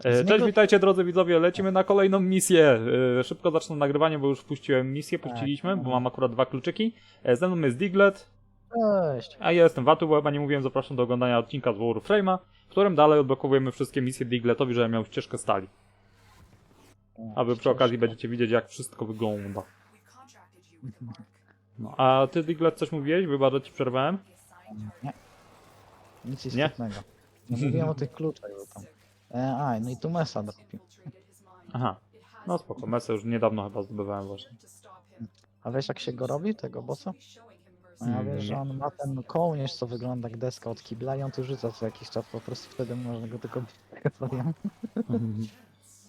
E, Cześć, niego- witajcie drodzy widzowie, lecimy na kolejną misję. E, Szybko zacznę nagrywanie, bo już puściłem misję, puściliśmy, bo mam akurat dwa kluczyki. E, Ze mną jest Diglet, Cześć. a ja jestem Watu, bo chyba nie mówiłem, zapraszam do oglądania odcinka z Warframe'a, w którym dalej odblokowujemy wszystkie misje Digletowi, żeby miał ścieżkę stali. A wy przy okazji będziecie widzieć, jak wszystko wygląda. No, a ty, Diglet, coś mówiłeś? Wybacz, że ci przerwałem. Nie. Nic Nie? istotnego. Nie mówiłem o tych kluczach, bo tam. E, a, no i tu Mesa dokupił. Aha, no spoko, mesę już niedawno chyba zdobywałem właśnie. A wiesz jak się go robi, tego bossa? A ja Mm, wiesz, że on ma ten kołnierz, co wygląda jak deska od kibla i on tu rzuca co jakiś czas, po prostu wtedy można go tylko powiem.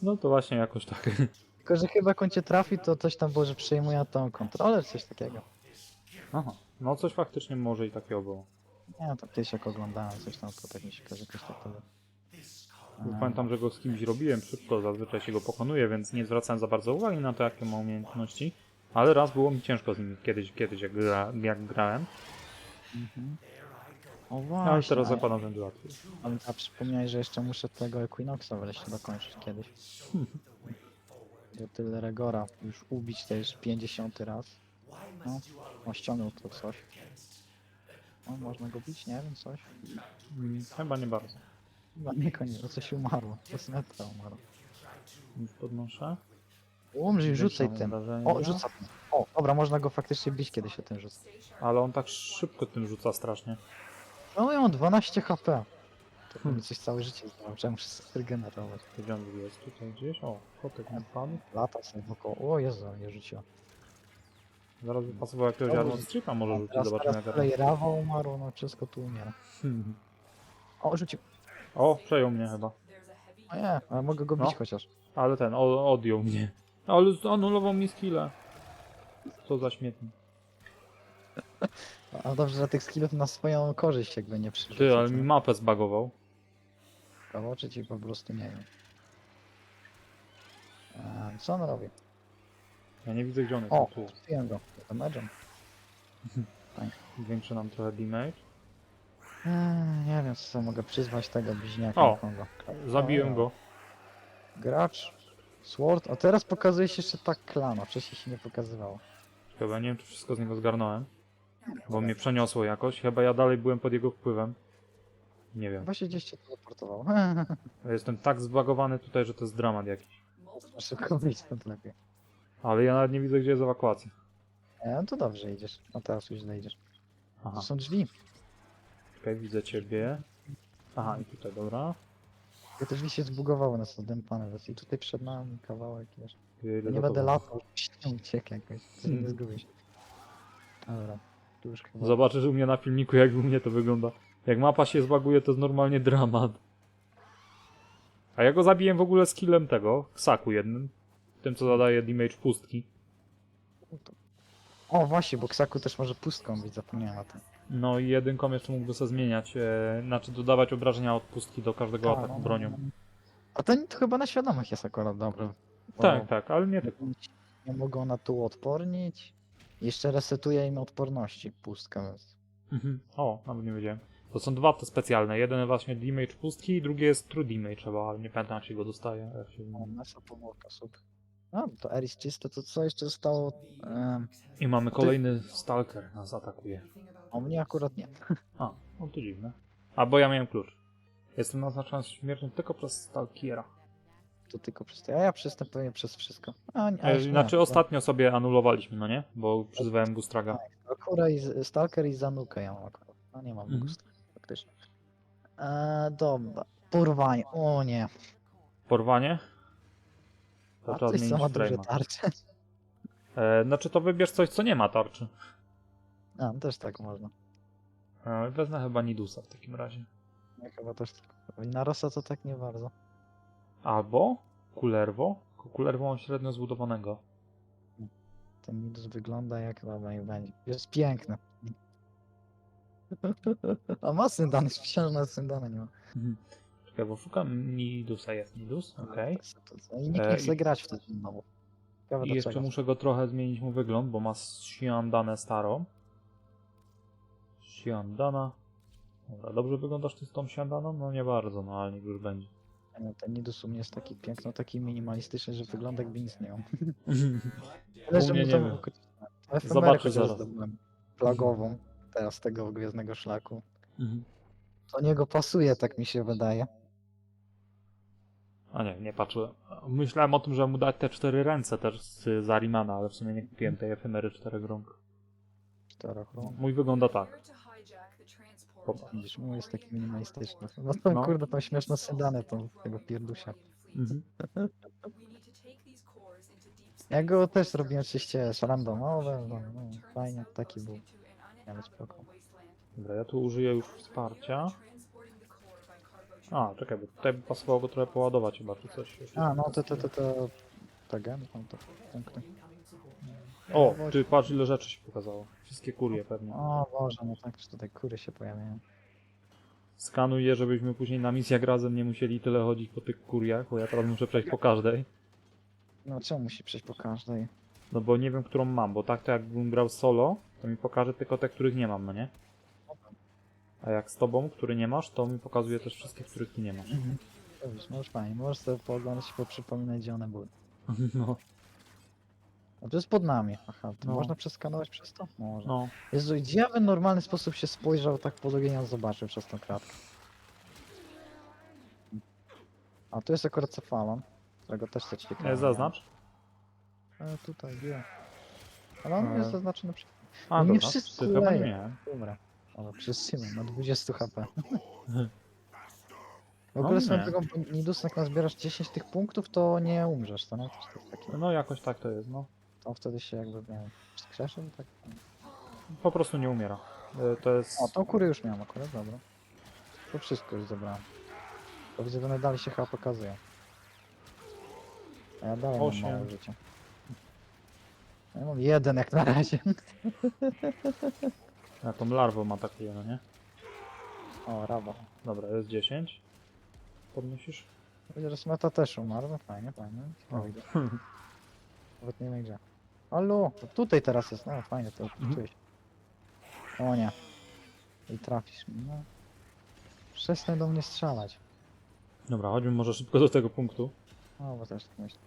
No to właśnie jakoś tak. Tylko, że chyba jak on cię trafi, to coś tam było, że przejmuje tą kontrolę, coś takiego. Aha, no coś faktycznie może i takiego było. Nie, to kiedyś jak oglądałem coś tam, to tak mi się kojarzy, jakoś tak to było. Pamiętam, że go z kimś robiłem szybko, zazwyczaj się go pokonuje, więc nie zwracałem za bardzo uwagi na to, jakie ma umiejętności. Ale raz było mi ciężko z nim kiedyś, kiedyś jak, gra, jak grałem. Mhm. O Ale właśnie, teraz a- zakładam, że będzie łatwiej. a, a przypomniałeś, że jeszcze muszę tego Equinoxa wreszcie dokończyć kiedyś. Do tyle Regora już ubić to już 50 raz. No, on ściągnął to coś. O, można go bić? Nie wiem, coś. Mm, Chyba nie bardzo. Chyba niekoniecznie, coś umarło. Umarło. Już podnoszę. Umrzyj, rzucaj Zwiększam tym. obrażenia. O, rzuca tym. O, dobra, można go faktycznie bić, kiedy się tym rzuca. Ale on tak szybko tym rzuca strasznie. No i on 12 HP. To Hmm. coś całe życie zdało, trzeba muszę sobie regenerować. Gdzie on jest? Tutaj gdzieś? O, kotek mi padł. Lata sobie wokoło. O Jezu, nie rzuciła. Zaraz by pasował jakiegoś Dobra. Stripa może rzucić, Teraz, zobaczymy teraz jak kolej Rawa umarło, no wszystko tu umiera. Hmm. O, rzucił. O, przejął mnie chyba. O nie, ale mogę go bić No. chociaż. Ale ten, o, odjął mnie. Ale anulował mi skillę. Co za śmietnik. A dobrze, że tych skillów na swoją korzyść jakby nie przyszło. Ty, ale mi mapę zbagował. Kawoczy ci po prostu nie wiem. A, co on robi? Ja nie widzę gdzie on jest. O, Tu. kupiłem go. Damage'em. Zwiększy nam trochę damage. Eee, nie wiem, co mogę przyzwać tego bliźniaka. O. kogo. Zabiłem go. Gracz. Sword. A teraz pokazuje się jeszcze tak klano. Wcześniej się nie pokazywało. Chyba nie wiem, czy wszystko z niego zgarnąłem. Bo mnie przeniosło jakoś. Chyba ja dalej byłem pod jego wpływem. Nie wiem. Właśnie gdzieś cię teleportowało. Ja Jestem tak zbagowany tutaj, że to jest dramat jakiś. Szybko wyjść stąd lepiej. Ale ja nawet nie widzę, gdzie jest ewakuacja. E, no to dobrze idziesz. No teraz już zejdziesz. Aha, To są drzwi. Okej, widzę ciebie. Aha, i tutaj, dobra. Ja te drzwi się zbugowały na ten panel. I tutaj przed nami kawałek wiesz. Ja idę Nie będę latał, nie uciekł jakoś. To Hmm. nie zgubię się. Dobra. Tu już chyba. Zobaczysz u mnie na filmiku, jak u mnie to wygląda. Jak mapa się zbaguje, to jest normalnie dramat. A ja go zabiłem w ogóle skillem tego, ksaku jednym. Tym, co zadaje damage pustki. O właśnie, bo Ksaku też może pustką być, zapomniałem o tym. No i jedynką jeszcze mógłby sobie zmieniać, e, znaczy dodawać obrażenia od pustki do każdego ataku no, bronią. no, no. A to, to chyba na świadomych jest akurat dobre. bo Tak, tak, ale nie tylko. Nie mogą na tu odpornić. Jeszcze resetuje im odporności pustka, więc. Mhm. O, nawet nie wiedziałem. To są dwa te specjalne. Jeden właśnie damage pustki, drugi jest true damage chyba, ale nie pamiętam jak się go dostaje. Jak się... O, Nasa pomorka, super. A, to Eris czyste, to co jeszcze zostało? I mamy kolejny stalker nas atakuje. o mnie akurat nie. A, no to dziwne. A, bo ja miałem klucz. Jestem naznaczony śmiercią tylko przez stalkiera. To tylko przez to. A ja przystępuję przez wszystko. A, nie, a E, już nie, znaczy ostatnio sobie anulowaliśmy, no nie? Bo przyzwałem Gustraga. Akura i z- Stalker i Zanukę ja mam akurat. No nie mam Mhm. gustu, faktycznie. Eee, dobra. Porwanie. O nie. Porwanie? To trzeba coś co zmienić ma duże frame'a. tarcze. E, znaczy to wybierz coś, co nie ma tarczy. A, też tak można. E, wezmę chyba Nidusa w takim razie. Ja chyba też tak. Na Rosa to tak nie bardzo. Albo Kulerwo. Tylko Kulerwo mam średnio zbudowanego. Ten Nidus wygląda jak dobra i będzie. Jest piękny. A ma syndany, myślałem, że na syndana nie ma. Mhm. Czekaj, bo szukam Nidusa, jest Nidus, okej. I nikt E, nie chce grać w to znowu. Ciekawe I do jeszcze muszę go trochę zmienić mu wygląd, bo ma Siandanę starą. Siandana. Dobra, dobrze wyglądasz ty z tą Siandaną? No nie bardzo, no ale niech już będzie. Nie, Ten Nidus u mnie jest taki piękno, taki minimalistyczny, że wygląda jakby istniał. U mnie nie wiem. Zobaczę zaraz. zdobyłem. Plagową. Teraz tego Gwiezdnego Szlaku. Mhm. To niego pasuje, tak mi się wydaje. A nie, nie patrzyłem. Myślałem o tym, że mu dać te cztery ręce też z Zarimana, ale w sumie nie kupiłem tej efemery czterech rąk. Czterech rąk. Mój wygląda tak. Popatrz. Widzisz, mój jest taki minimalistyczny. No to No. kurde, tam śmieszne sedany tą, tego pierdusia. Mhm. Ja go też zrobiłem oczywiście randomowe, no, no, fajnie, taki był. Ale spoko. Dobra, ja tu użyję już wsparcia. A, czekaj, bo tutaj by pasowało go trochę poładować chyba, czy coś. A, no to, to, to, to, to gen, tam to punkty. O, ty patrz ile rzeczy się pokazało. Wszystkie kurie pewnie. O Boże, no tak, że tutaj kury się pojawiają. Skanuj je, żebyśmy później na misjach razem nie musieli tyle chodzić po tych kuriach, bo ja teraz muszę przejść po każdej. No czemu musi przejść po każdej? No bo nie wiem, którą mam, bo tak to jakbym grał solo, to mi pokaże tylko te, których nie mam, no nie? A jak z tobą, który nie masz, to mi pokazuje też wszystkie, których ty nie masz. Mhm. To możesz fajnie, możesz sobie pooglądać i poprzypominać, gdzie one były. No, A to jest pod nami. Aha, to No. można przeskanować przez to? Można. no. Jezu, gdzie ja bym w normalny sposób się spojrzał, tak pod ogień zobaczył przez tą kratkę. A tu jest akurat cefalon, którego też chcę ciekawe. E, zaznacz. E, tutaj, gdzie? Ale on E. jest zaznaczony przy... A, No nie dobra, wszystko ty chyba nie. Dobra. Ale przysyłem na 20 HP. W No ogóle nie. swoją drogą, Nidus, jak nazbierasz 10 tych punktów, to nie umrzesz, to nie? To jest takie... No jakoś tak to jest, no. To wtedy się jakby, nie wiem, wskrzeszył, tak? Po prostu nie umiera. E, To jest... O, tą kurę już miałem akurat, dobra. To wszystko już zebrałem. To widzę, że one dalej się chyba pokazują. A ja dalej mam Osiem. mało życia. Ja mam jeden jak na razie. Ja tą larwą atakuje, no nie? O, rawa. Dobra, jest 10. Podnosisz? Że Smeta też umarł, no fajnie, fajnie. Widzę. Nawet nie wiem gdzie. To tutaj teraz jest, no fajnie, to Mhm. czuję się. O nie. I trafisz mi, no. Przestań do mnie strzelać. Dobra, chodźmy może szybko do tego punktu. O, bo też tak myślę.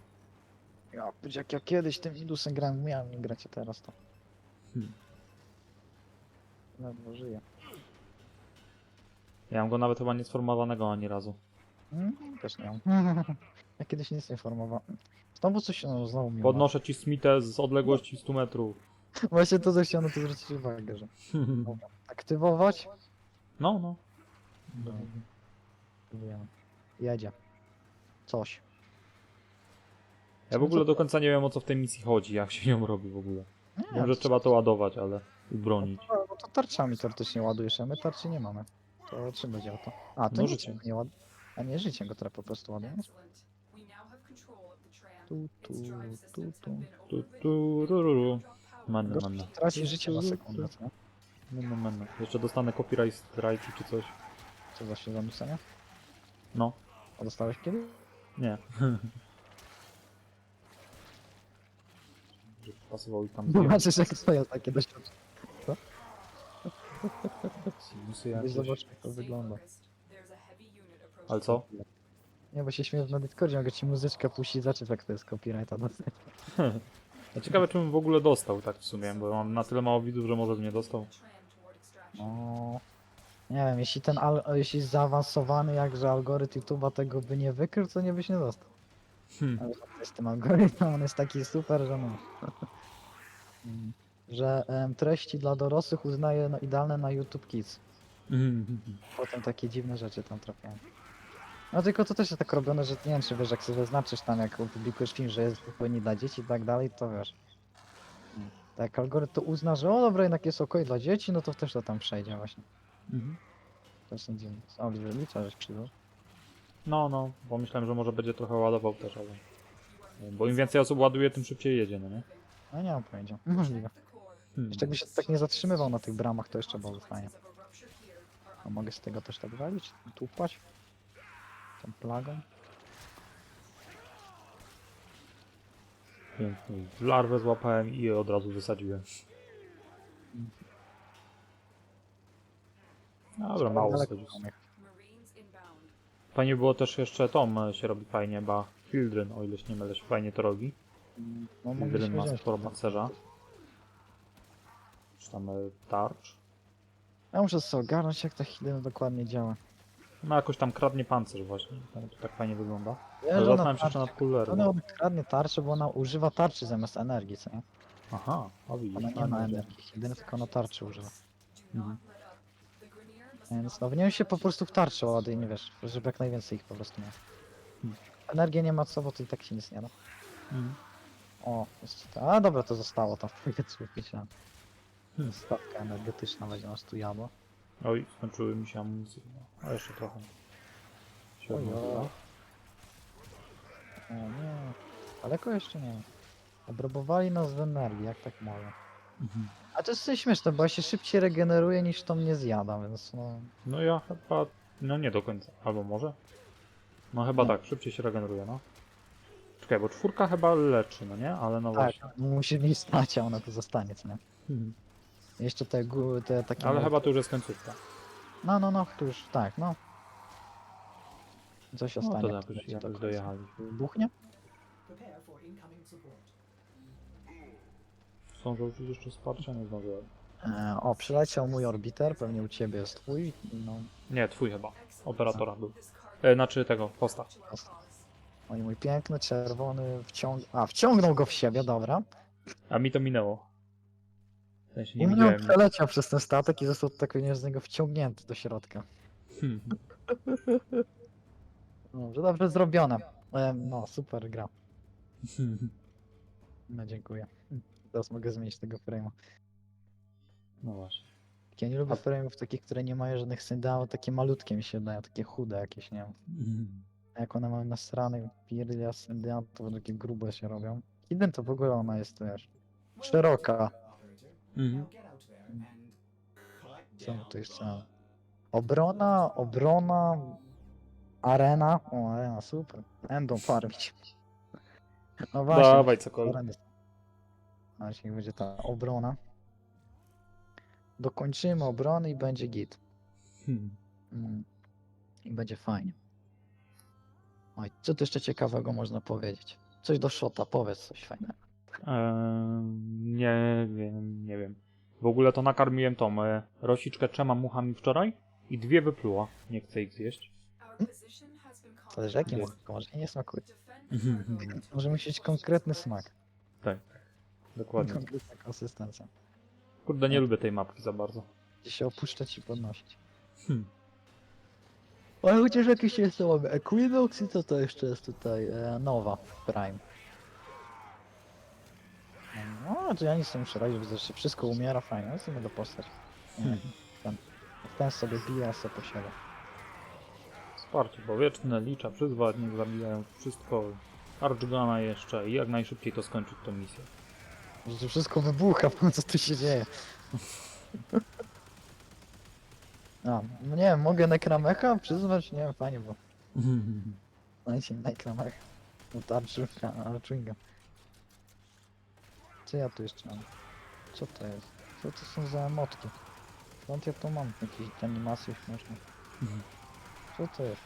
Ja, jak ja kiedyś tym Indusem grałem, miałem nie grać, a teraz to. Hmm. Ledwo żyję. Ja mam go nawet chyba nie sformowanego ani razu. Mm, też nie mam. ja kiedyś nic nie formowałem. Znowu coś się no, znowu mi Podnoszę ci Smithę z odległości 100 metrów. umarło. Właśnie to, co chciałem na to zwrócić uwagę, że aktywować. No, no. Próbujemy. Jedzie. Coś. Ja w ogóle do końca nie wiem o co w tej misji chodzi, jak się ją robi w ogóle. Nie, Wiem, że to- trzeba to ładować, ale ubronić. No, to tarczami teoretycznie ładujesz, a my tarczy nie mamy. To czym będzie o to? A, to No, nic życiem. nie ład... A nie życiem go teraz po prostu ładujemy. Tu, tu, tu, tu. Tu, tu, ru, ru, ru. Manno, Gość manno. traci życie na sekundę, co? Manno, manno. Jeszcze dostanę copyright strike czy coś. Co za się zanucenia? No, A dostałeś kiedy? nie. Żeby Pasował i tam Zobaczysz jak twoje takie doświadczenie. Sinusy Byś jakieś. zobaczył jak to wygląda. Ale co? Nie, bo się śmieję na Discordzie, mogę ci muzyczkę puścić, zacząć jak to jest copyrighta dostać. Ja ciekawe, czy bym w ogóle dostał tak w sumie, bo mam na tyle mało widzów, że może bym nie dostał. O, nie wiem, jeśli ten al jeśli zaawansowany jakże algorytm YouTube'a tego by nie wykrył, to nie byś nie dostał. Hmm. Ale to jest tym algorytmem, on jest taki super, że no. Mm. że em, treści dla dorosłych uznaje no, idealne na YouTube Kids. Potem takie dziwne rzeczy tam trafiają. No tylko to też jest tak robione, że nie wiem czy wiesz, jak sobie zaznaczysz tam, jak opublikujesz film, że jest zupełnie dla dzieci i tak dalej, to wiesz. Tak jak algorytm to uzna, że o dobra, jednak jest ok dla dzieci, no to też to tam przejdzie właśnie. Mhm. To są dziwne. O, widzę, licza, żeś przyjął. No, no, bo myślałem, że może będzie trochę ładował też, ale... Bo im więcej osób ładuje, tym szybciej jedzie, no nie? No nie mam pojęcia. Możliwe. Jeszcze jakby się tak nie zatrzymywał na tych bramach, to jeszcze byłoby fajnie. A mogę z tego też tak walić? Tupać? Tą plagą? Larwę złapałem i je od razu wysadziłem. Dobra, mało Daleko wsadził. mam jechać. Fajnie było też jeszcze Tom e, się robi fajnie, ba Hildryn, o ile się nie mylę, się fajnie to robi. No Hildryn ma wziąć. sporo pancerza. Czy tam e, tarcz. Ja muszę sobie ogarnąć jak ta Hidden dokładnie działa. No jakoś tam kradnie pancerz właśnie, to, to tak fajnie wygląda. Wiesz, Ale że ona zastanawiam się jeszcze tarczy- nad kullerem. Ona kradnie tarczę, bo ona używa tarczy zamiast energii, co nie? Aha, o widzisz. Ona nie fajnie ma energii, Hidden tylko na tarczy używa. Mhm. Więc no niej się po prostu w ładuje, nie wiesz, żeby jak najwięcej ich po prostu miał. Hmm. Energii nie ma co, bo to i tak się nic nie da. Mhm. O, jeszcze to. A dobra, to zostało tam w powietrzu wiedziałem. Stawka energetyczna będzie nas tu jadła. Oj, skończyły mi się amunicje. No, a jeszcze trochę. Się Oj, odnowiła. oj. O nie, daleko jeszcze nie. Obrabowali nas w energii, jak tak mogę. Mhm. A to jest coś śmieszne, bo ja się szybciej regeneruję niż to mnie zjada, więc no... No ja chyba, no nie do końca, albo może? No chyba No. tak, szybciej się regeneruje, no. Czekaj, bo czwórka chyba leczy, no nie? Ale no Tak, właśnie. musi mi stać, a ona tu zostanie, co nie? Mhm. Jeszcze te, gó- te takie... Ale chyba to już jest końcówka. No, no, no, tu już, tak, no. Coś No ostanie. to jak jakoś, będzie do jakoś końca. dojechali. Buchnie? Są rzucić jeszcze wsparcia? Nie zdążyłem. E, o, przyleciał mój orbiter, pewnie u ciebie jest twój. No, Nie, twój chyba. Operatora był. E, znaczy tego, posta. oj, mój piękny, czerwony, wciąg... A, wciągnął go w siebie, dobra. A mi to minęło. Sensie nie U mnie widziałem. przeleciał przez ten statek i został tak z niego wciągnięty do środka. Hmm. Dobrze, dobrze zrobione. E, no, super gra. No, dziękuję. Teraz mogę zmienić tego frame'a. No właśnie. Ja nie lubię frame'ów takich, które nie mają żadnych syndałów, takie malutkie mi się dają, takie chude jakieś, nie wiem. A jak one mają nasrany pierdia syndian, to takie grube się robią. Hidden to w ogóle ona jest, wiesz, szeroka. Mhm. Co tu jeszcze mamy? Obrona, obrona, arena. O, arena, super. Będą farmić. No właśnie. Dawaj cokolwiek. Właśnie będzie ta obrona. Dokończymy obrony i będzie git. Hmm. Mm. I będzie fajnie. Oj, co tu jeszcze ciekawego można powiedzieć? Coś do shota, powiedz coś fajnego. Eee, nie wiem, nie wiem. W ogóle to nakarmiłem tą e, rosiczkę trzema muchami wczoraj i dwie wypluła. Nie chcę ich zjeść. Zależy jaki Jest. mucha, może nie smakuje. Mhm. Może musieć konkretny smak. tak, dokładnie. Konkretna konsystencja. Kurde, nie lubię tej mapki za bardzo. Gdzie się opuszczać i podnosić. Hmm. Ale chociaż jakieś jest to mamy Equinox i co to jeszcze jest tutaj? E, Nowa Prime. No, to ja nic nie muszę robić, widzę, że wszystko umiera fajnie, no co mogę postać. Nie, Hmm. ten, ten sobie bije, a sobie posiada. Wsparcie powietrzne, licza, przyzwać, niech zabijają wszystko. Archgana jeszcze i jak najszybciej to skończyć tą misję. Że to wszystko wybucha, co tu się dzieje. A, no nie wiem, mogę Nekramecha przyzwać? Nie wiem, fajnie, bo mi Nekramecha. No to Archwinga. Co ja tu jeszcze mam? Co to jest? Co to są za emotki? Skąd ja to mam? Jakieś animacje już można. Mhm. Co to jest?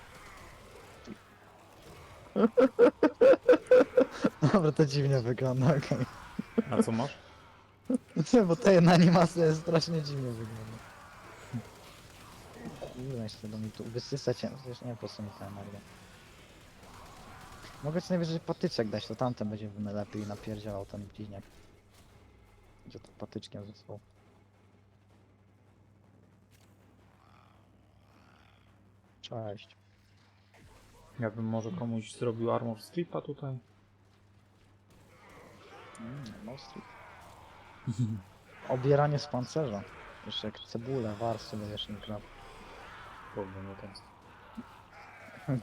Dobra, to dziwnie wygląda, okej. A co masz? Nie, bo ta jedna animacja jest strasznie dziwnie wygląda. Kurde, jeszcze do mi tu wysysać, ja przecież nie wiem po co mi ta energia. Mogę ci najwyżej patyczek dać, to tamten będzie lepiej napierdzielał ten bliźniak. Będzie to patyczkiem ze sobą. Cześć. Ja bym może komuś zrobił armor stripa tutaj. Mm, no strip. Obieranie z pancerza. Jeszcze jak cebulę, warstwy będziesz im krap. Kurde, nie ten.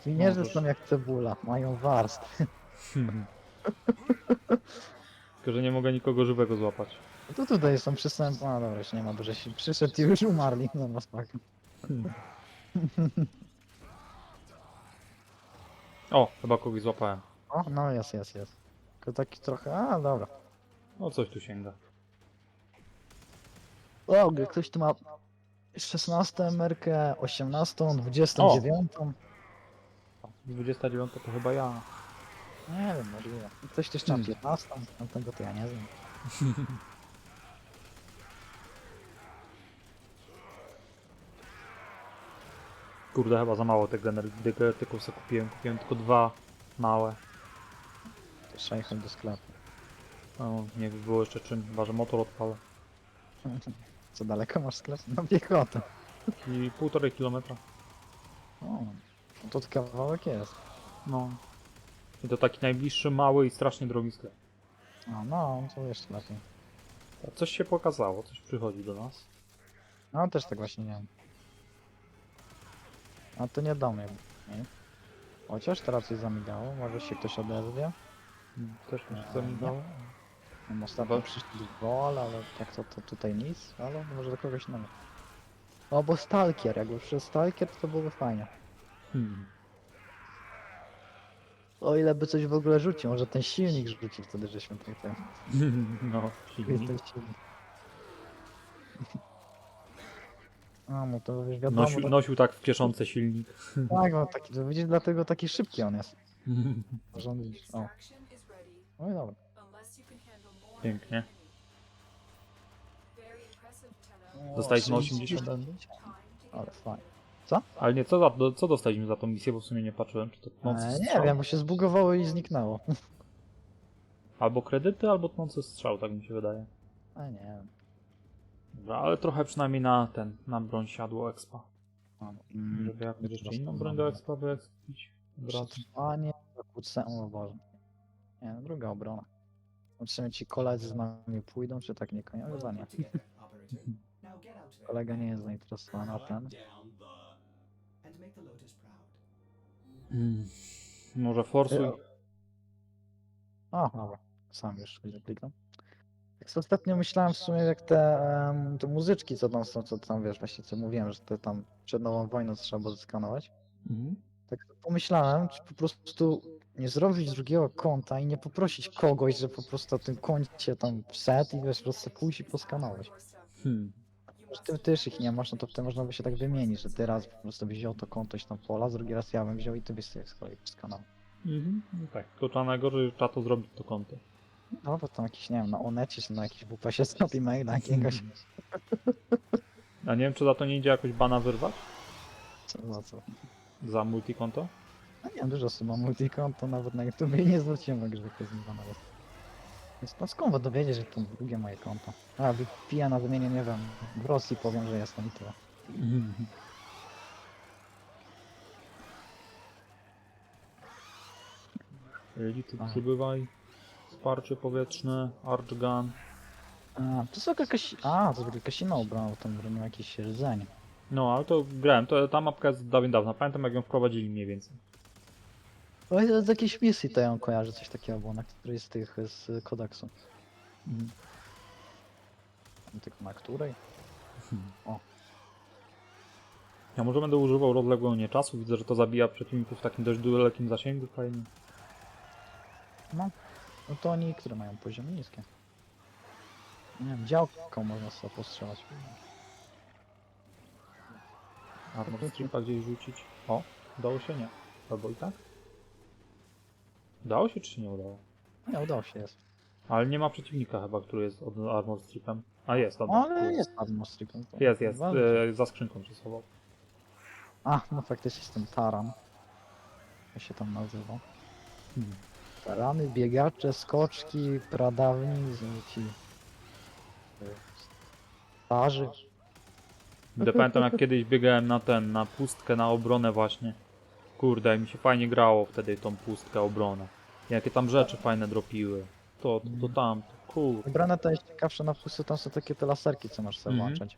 Winierzy Możesz. są jak cebula, mają warstwy. Tylko, że nie mogę nikogo żywego złapać. No To tutaj są przystępne. A dobra, już nie ma, bo żeś przyszedł i już umarli. No no spoko. O, chyba kogoś złapałem. O, no jest, jest, jest. Tylko taki trochę. A dobra. No coś tu sięga. O, ktoś tu ma 16 emerkę, 18, 29. 29 to chyba ja. Nie wiem, możliwe. Coś też tam 15, no tego to ja nie znam. Kurde, chyba za mało tych energetyków sobie kupiłem. Kupiłem tylko dwa małe. Jechać do sklepu. No, nie było jeszcze czym, chyba że motor odpalę. Co daleko masz sklep? Na piechotę. I półtorej kilometra. O, no to kawałek jest. No. I to taki najbliższy, mały i strasznie drogi sklep. A no, to jeszcze lepiej. Coś się pokazało, coś przychodzi do nas. No też tak właśnie nie wiem. A to nie do mnie. Nie? Chociaż teraz coś zamigało, może się ktoś odezwie. Też mi się zamigało. No, ostatnio przyszli gol, ale tak to, to tutaj nic, ale może do kogoś innego. O, bo Stalkier, jakby przez Stalkier to byłoby fajnie. Hmm. O ile by coś w ogóle rzucił, może ten silnik rzucił wtedy, żeśmy tutaj ten, No, silnik. ten silnik. A, no to już wiadomo, Nosił, nosił tak w kieszące silnik. tak, no taki, to widzisz, dlatego taki szybki on jest. On, o, no i dobra. Pięknie. O, Dostaliśmy 30 80. Ale fajnie. Ale nie, co, za, do- co dostaliśmy za tą misję, bo w sumie nie patrzyłem, czy to tnący E, strzał. nie wiem, bo się zbugowało i zniknęło. Albo kredyty, albo tnący strzał, tak mi się wydaje. A nie wiem. Dobra, ale trochę przynajmniej na ten, na broń siadło expa. Mm, Żeby jakąś jeszcze inną broń do expa razu. Przetrwanie, zakłócę, o Boże. Nie, no, druga obrona. Zobaczymy, ci koledzy z nami pójdą, czy tak niekoniecznie? Chyba nie. Kolega nie jest zainteresowany a ten. Mm. Może forsuj. O, dobra. Sam już kliknę. Tak ostatnio myślałem w sumie, jak te, em, te muzyczki, co tam są, co tam wiesz, właśnie co mówiłem, że te tam przed nową wojną trzeba było zeskanować. Mhm. Tak pomyślałem, czy po prostu nie zrobić drugiego konta i nie poprosić kogoś, że po prostu o tym koncie tam set i wiesz, po prostu pójść i poskanować. Hmm. Że ty też ich nie masz, no to wtedy można by się tak wymienić, że ty raz po prostu byś wziął to konto tam pola, drugi raz ja bym wziął i ty byś sobie z kolei skanował. Mhm. No tak, to trzeba najgorzej, że trzeba to zrobić to konto. No bo tam jakiś, nie wiem, na Onecie czy na jakiś WP-sie zrobi maila jakiegoś. A nie wiem, czy za to nie idzie jakoś bana wyrwać? Co za co? Za multikonto? No nie wiem, dużo osób ma multikonto, nawet na YouTube i nie zwróciłem że to jest zniżone jest. Więc no skąd dowiedzieć, że to drugie moje konto? A, wypiję na wymienię, nie wiem, w Rosji powiem, że jestem i tyle. Elity Aha. przybywaj. Wsparcie powietrzne, Archgun. A, to są jakaś... A, to jest jakaś inna obrona, tam bronią jakieś rdzenie. No, ale to grałem, to ta mapka jest dawien dawna. Pamiętam jak ją wprowadzili mniej więcej. O, z jakiejś misji to ją kojarzę, coś takiego było, na której z tych, z kodeksu. Mhm. Tylko na której? Ja może będę używał rozległego nieczasu, widzę, że to zabija przeciwników w takim dość dalekim zasięgu, fajnie. No. No to oni, które mają poziomy niskie. Nie wiem, działką można sobie postrzelać. Armor stripa gdzieś rzucić. O, udało się? Nie. Albo i tak? Udało się czy nie udało? Nie, udało się, jest. Ale nie ma przeciwnika chyba, który jest od armor stripem. A jest, dobra. Ale jest Admos Stripem. to Jest, jest. E, za skrzynką się schował. A, no faktycznie jest ten taran. Jak się tam nazywa. Hmm. Tarany, biegacze, skoczki, pradawni, ci... Starzy. Gdy pamiętam jak kiedyś biegałem na ten, na pustkę, na obronę właśnie. Kurde, mi się fajnie grało wtedy tą pustkę, obronę. Jakie tam rzeczy fajne dropiły. To, to, to tam, to kurde. Brana to jest ciekawsze na pusty, tam są takie te laserki, co możesz sobie Mhm. włączać.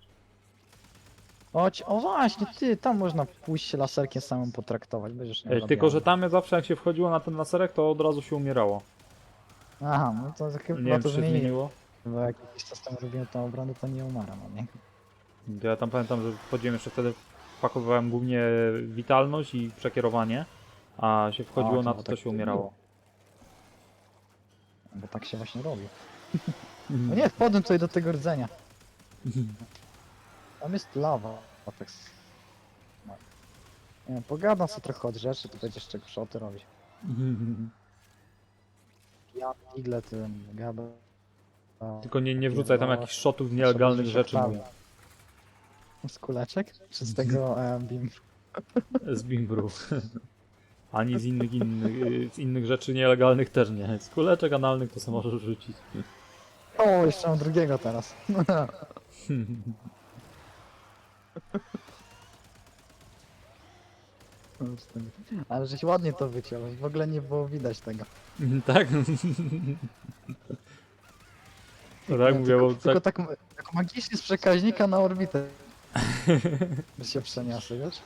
Chodź, o właśnie, ty, tam można pójść się laserkiem samym potraktować, będziesz miał E, Tylko, że tam zawsze jak się wchodziło na ten laserek, to od razu się umierało. Aha, no to Nie chyba wiem, to czy zmienili, zmieniło. bo jak jakiś czas temu robiłem tą obronę, to nie umarłem, no nie? Ja tam pamiętam, że wchodziłem jeszcze wtedy, pakowałem głównie witalność i przekierowanie, a się wchodziło to na bo to, to tak się to umierało. Bo tak się właśnie robi. No nie, wpadłem tutaj do tego rdzenia. Tam jest lawa. A tak... s- no. Nie, pogadam sobie trochę od rzeczy, to będziesz czego szoty robić. Ja igle tym gada. O, Tylko nie, nie wrzucaj tam jakichś shotów nielegalnych rzeczy mówię. Z kuleczek? Czy z tego e, bim? Z Bimbru. Ani z innych, innych, y, z innych rzeczy nielegalnych też nie. Z kuleczek analnych to sobie możesz rzucić. O, jeszcze mam drugiego teraz. Ale żeś ładnie to wyciął, w ogóle nie było widać tego. tak? No tak mówię, bo tylko, tak, tylko tak, tak magicznie z przekaźnika na orbitę. Się przeniosę, wiesz?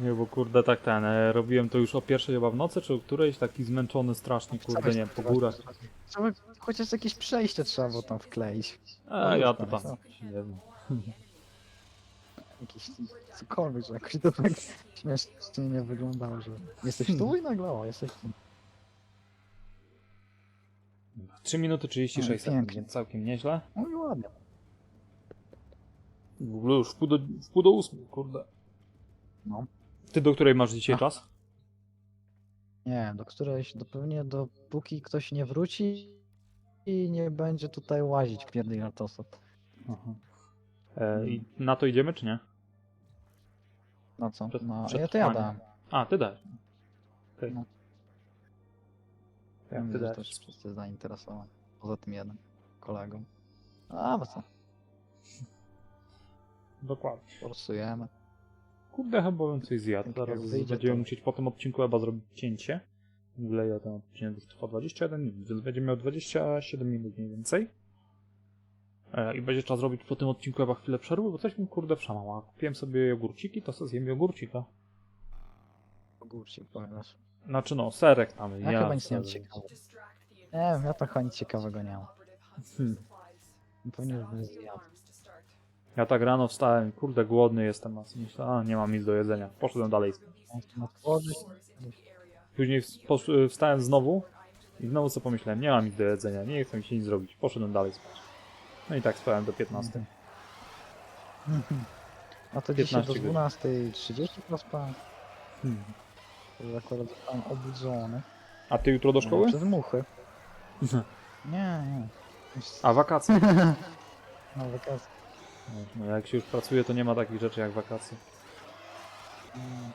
nie, bo kurde tak ten, e, robiłem to już o pierwszej chyba w nocy, czy o którejś, taki zmęczony strasznie, kurde, nie po górach. Trzeba, chociaż jakieś przejście trzeba było tam wkleić. A ja to No, tam, nie wiem. Jakieś cokolwiek, że jakoś to tak śmiesznie nie wyglądało, że jesteś tu i nagle, o, jesteś tu. 3 minuty 36 No, sekund, pięknie. więc całkiem nieźle. No i ładnie. W ogóle już w pół do, w pół do ósmej, kurde. No. Ty do której masz dzisiaj czas? Nie, do którejś, do pewnie dopóki ktoś nie wróci i nie będzie tutaj łazić pierdolatosa. Aha. I na to idziemy, czy nie? No co? Przed- No, przed ja to ja dałem. A, ty dajesz. Okej. No. Jak ty dajesz? też wszyscy zainteresowani. Poza tym jeden kolegą. A, bo co? Dokładnie. Forsujemy. Kurde, chyba bym coś zjadł. Zaraz będziemy to- musieć po tym odcinku chyba zrobić cięcie. W ogóle ja ten odcinek trwa 21 minut, więc będzie miał 27 minut mniej więcej. E, I będzie trzeba zrobić po tym odcinku chyba chwilę przerwy, bo coś mi kurde wszamał. A kupiłem sobie jogurciki, to sobie zjem jogurcika. Ogórcik powiadasz. Znaczy no, serek tam. Ja chyba nic nie mam ciekawego. Nie wiem, ja to chyba nic ciekawego nie mam. Hmm. Pewnie, że bym zjadł. Ja tak rano wstałem, kurde głodny jestem, a myślę, a nie mam nic do jedzenia. Poszedłem dalej. Później wstałem znowu i znowu sobie pomyślałem, nie mam nic do jedzenia, nie chcę mi się nic zrobić. Poszedłem dalej spać. No i tak spałem do 15. A to dzisiaj do 15 godzin. 12.30 prospałem. Hmm. To akurat zostałem obudzony. A ty jutro do szkoły? Przez muchy. Nie, nie. A wakacje. Na wakacje. No jak się już pracuje, to nie ma takich rzeczy jak wakacje. Mm.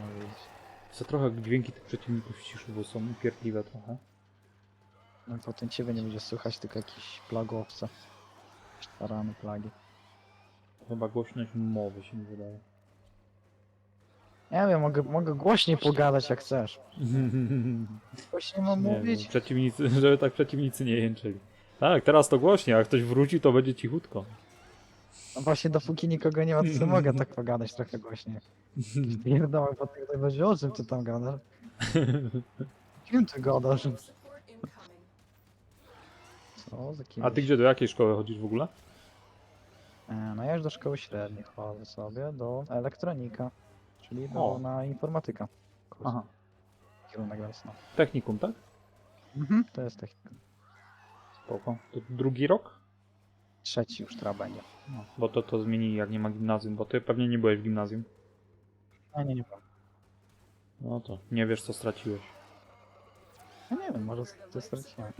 No widzisz. Chcę trochę dźwięki tych przeciwników w ciszy, bo są upierdliwe trochę. No potem ciebie nie będzie słychać, tylko jakieś plagowce. Starane plagi. Chyba głośność mowy się mi wydaje. Nie wiem, mogę, mogę głośniej pogadać jak chcesz. Głośniej mam Nie, mówić? wiem, przeciwnicy, żeby tak przeciwnicy nie jęczyli. Tak, teraz to głośniej, a jak ktoś wróci, to będzie cichutko. No właśnie dopóki nikogo nie ma, to sobie mogę tak pogadać trochę głośniej. Pierdolę, bo tutaj będzie o czym ty tam gadasz? Kim ty gadasz? Za kim? A ty gdzie, do jakiej szkoły chodzisz w ogóle? E, No ja już do szkoły średniej chodzę sobie, do elektronika, czyli do, O. na informatyka. Aha. Kierunek lesny. Technikum, tak? Mhm. To jest technika. Spoko. To drugi rok? Trzeci już teraz będzie. No, bo to to zmieni jak nie ma gimnazjum, bo ty pewnie nie byłeś w gimnazjum. A nie, nie wiem. No to nie wiesz co straciłeś. Ja nie wiem, może to straciłem.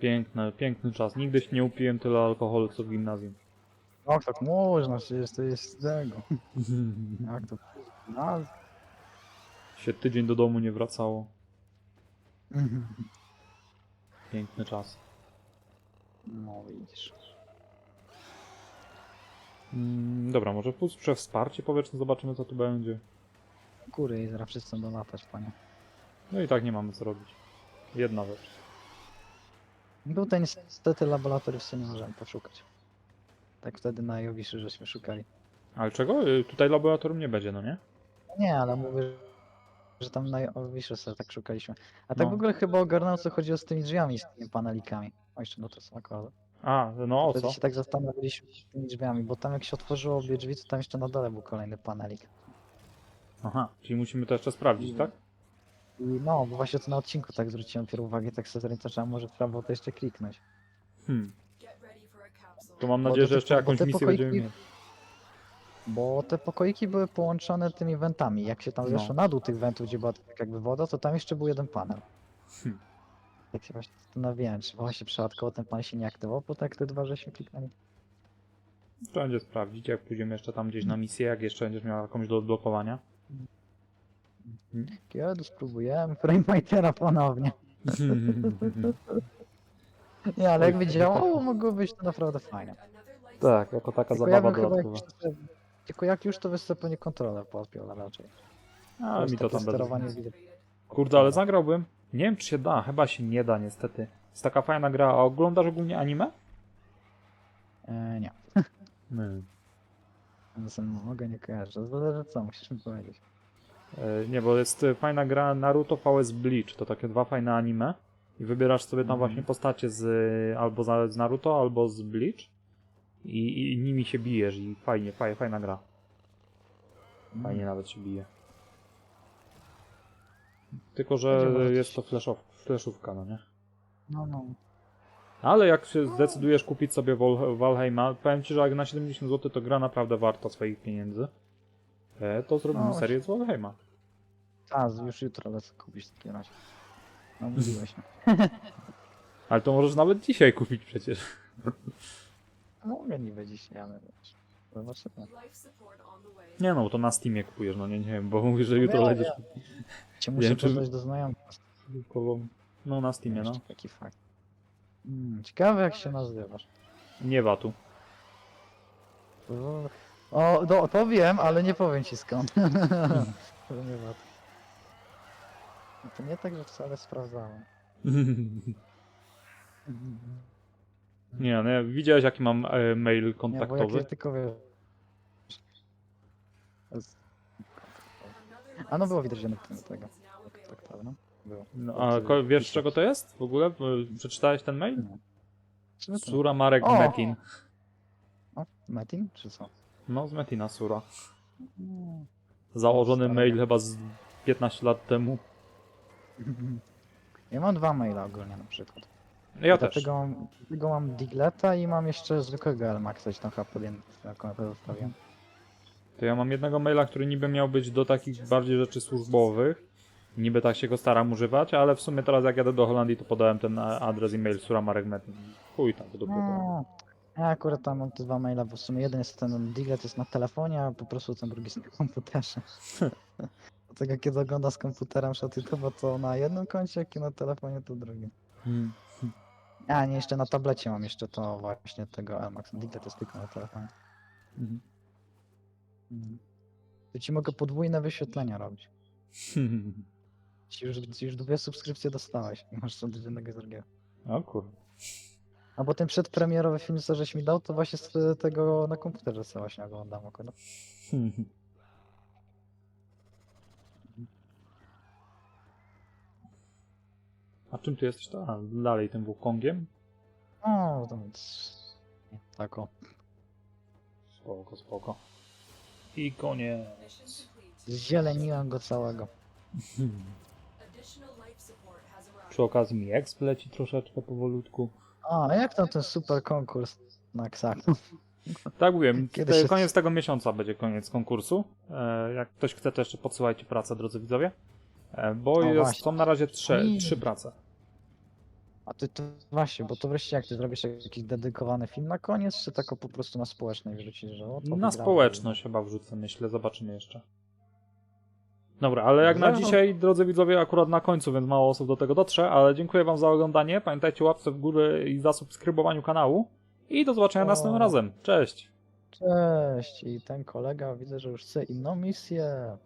Piękny, piękny czas. Nigdy się nie upiłem tyle alkoholu co w gimnazjum. No tak można, przecież to jest tego. Jak to? No, się tydzień do domu nie wracało. Piękny czas. no widzisz. Mm, dobra, może puszczę wsparcie powietrzne, zobaczymy co tu będzie. Góry i zaraz wszyscy będą latać, panie. No i tak nie mamy co robić. Jedna rzecz. Tutaj niestety laboratoriów sobie nie możemy poszukać. Tak wtedy na Jowiszy żeśmy szukali. Ale czego? Y, Tutaj laboratorium nie będzie, no nie? Nie, ale mówię, że tam na Jowiszy sobie tak szukaliśmy. A tak No. w ogóle chyba ogarnął co chodziło z tymi drzwiami, z tymi panelikami. O, jeszcze no to są akurat. A, no o Wtedy co? się tak zastanawialiśmy z tymi drzwiami, bo tam jak się otworzyło obie drzwi, to tam jeszcze na dole był kolejny panelik. Aha, czyli musimy to jeszcze sprawdzić, tak? I no, bo właśnie to na odcinku tak zwróciłem pierwszą uwagę, tak sobie zorientowałem, może trzeba było to jeszcze kliknąć. Hmm. To mam nadzieję, że jeszcze bo jakąś te misję pokoiki- będziemy mieć. Bo te pokoiki były połączone tymi wentami. Jak się tam No. zeszło na dół tych wentów, gdzie była tak jakby woda, to tam jeszcze był jeden panel. Hmm. Tak się właśnie zastanawiałem, czy właśnie przypadkowo ten pan się nie aktywował, bo tak te dwa żeśmy kliknęli. To będzie sprawdzić, jak pójdziemy jeszcze tam gdzieś na misję, jak jeszcze będziesz miał jakąś do odblokowania. Kiedy spróbujemy Framematera ponownie. Nie, ale jak działało, mogło być to naprawdę fajne. tak, jako taka Tylko ja zabawa bym chyba jak dodatkowa. Tylko jak już to pewnie kontroler podpiął raczej. Ale mi to tam bez... sterowanie widzę. Kurde, ale zagrałbym. Nie wiem, czy się da, chyba się nie da niestety. Jest taka fajna gra, a oglądasz ogólnie anime? E, nie. Nie. Więc mogę nie kojarzę. Zależy co, musisz mi powiedzieć. E, Nie, bo jest e, fajna gra Naruto vs Bleach, to takie dwa fajne anime. I wybierasz sobie tam Mhm. właśnie postacie z e, albo z Naruto, albo z Bleach. I, I nimi się bijesz i fajnie, fajnie, fajna gra. Fajnie nawet się bije. Tylko, że jest to flashow, flashówka, no nie? No, no. Ale jak się zdecydujesz kupić sobie Valheima, powiem Ci, że jak na 70 zł to gra naprawdę warta swoich pieniędzy, to zrobimy No, serię z Valheima. A, z- już jutro lecę kupić w takim razie. No mówiłeś. No. Ale to możesz nawet dzisiaj kupić przecież. Mogę niby dzisiaj, ale wiesz. Zobaczymy. Nie no, to na Steamie kupujesz, no nie, nie wiem, bo mówisz, że jutro wiem, lecisz Cię Wiem, muszę czy- poznać do znajomych. kupową. No na Steamie, no. Jeszcze Taki fakt. Mm, ciekawe jak się nazywasz. Nie watu. O, O, no, to wiem, ale nie powiem ci skąd. To nie ma. No To nie tak, że wcale sprawdzałem. nie, no, widziałeś jaki mam e, mail Nie, bo kontaktowy? jak tylko wiesz. A no było widać, że na tego. kontaktowy, no. Było. No, a ko- wiesz czego to jest w ogóle? Przeczytałeś ten mail? Sura Marek O! Metin. O, Metin, czy co? No z Metina Sura. Mm. Założony mail chyba z 15 lat temu. Ja mam dwa maile ogólnie na przykład. Ja też. Dlatego mam, dlatego mam Digleta i mam jeszcze zwykłego Elmaxa, coś tam chyba podjęty, taką zostawiam. To ja mam jednego maila, który niby miał być do takich bardziej rzeczy służbowych. Niby tak się go staram używać, ale w sumie teraz jak jadę do Holandii, to podałem ten adres e-mail Sura Marek Metin. Chuj tam, to. No, ja akurat tam mam te dwa maile, bo w sumie jeden jest ten Diglet jest na telefonie, a po prostu ten drugi jest na komputerze. Dlatego kiedy ogląda z komputerem szatytowo, to na jednym koncie, jak i na telefonie to drugim. Hmm. A nie, jeszcze na tablecie mam jeszcze to właśnie tego Elmax. Diglet jest tylko na telefonie. Mhm. Mhm. To ci mogę podwójne wyświetlenia robić. Ci już, ci już dwie subskrypcje dostałeś i masz sobie jednego i drugiego. O kurde. A bo ten przedpremierowy film, co żeś mi dał, to właśnie z tego na komputerze sobie właśnie oglądam akurat. A czym ty jesteś to? A, dalej tym Wukongiem? O, to więc... Tak o. Spoko, spoko. I koniec. Zzieleniłem go całego. Przy okazji mi exp leci troszeczkę powolutku. A, jak tam ten super konkurs na Ksaku? Tak mówiłem, Kiedy te- się- koniec tego miesiąca będzie koniec konkursu. E, jak ktoś chce, to jeszcze podsyłajcie pracę, drodzy widzowie. E, bo O, jest, właśnie. są na razie trzy, I- trzy prace. A ty to właśnie, bo to wreszcie jak ty zrobisz jakiś dedykowany film na koniec, czy tak po prostu na społeczność wrzucisz, że o, to Na społeczność chyba wrzucę, myślę, zobaczymy jeszcze. Dobra, ale jak na No. dzisiaj, drodzy widzowie, akurat na końcu, więc mało osób do tego dotrze, ale dziękuję wam za oglądanie. Pamiętajcie łapce w górę i zasubskrybowaniu kanału. I do zobaczenia O. następnym razem. Cześć! Cześć, i ten kolega widzę, że już chce inną misję.